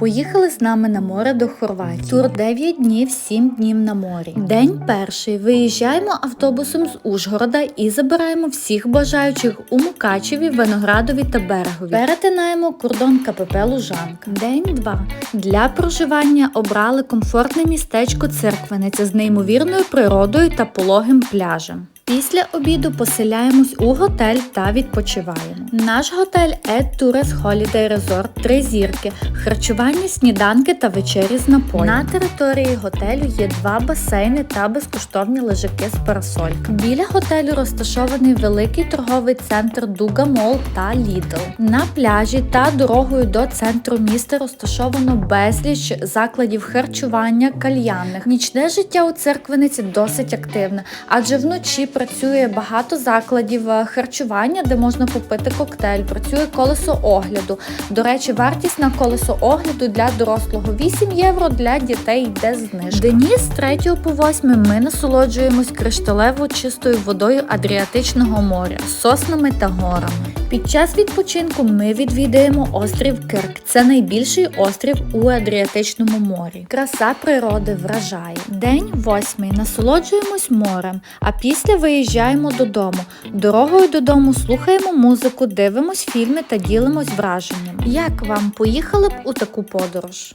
Поїхали з нами на море до Хорватії. Тур 9 днів, 7 днів на морі. День перший. Виїжджаємо автобусом з Ужгорода і забираємо всіх бажаючих у Мукачеві, Виноградові та Берегові. Перетинаємо кордон КПП Лужанка. День 2. Для проживання обрали комфортне містечко Церквениця з неймовірною природою та пологим пляжем. Після обіду поселяємось у готель та відпочиваємо. Наш готель Ed Tourist Holiday Resort три зірки, харчування, сніданки та вечері з напоєм. На території готелю є два басейни та безкоштовні лежаки з парасольками. Біля готелю розташований великий торговий центр Дуга Мол та Lidl. На пляжі та дорогою до центру міста розташовано безліч закладів харчування, кальянних. Нічне життя у церквениці досить активне, адже вночі працює багато закладів е, харчування, де можна купити коктейль. Працює колесо огляду. До речі, вартість на колесо огляду для дорослого 8 євро, для дітей йде знижка. Деніс, з 3 по 8 ми насолоджуємось кришталево чистою водою Адріатичного моря, соснами та горами. Під час відпочинку ми відвідаємо острів Кирк. Це найбільший острів у Адріатичному морі. Краса природи вражає. День восьмий. Насолоджуємось морем, а після виїжджаємо додому. Дорогою додому слухаємо музику, дивимось фільми та ділимось враженнями. Як вам поїхали б у таку подорож?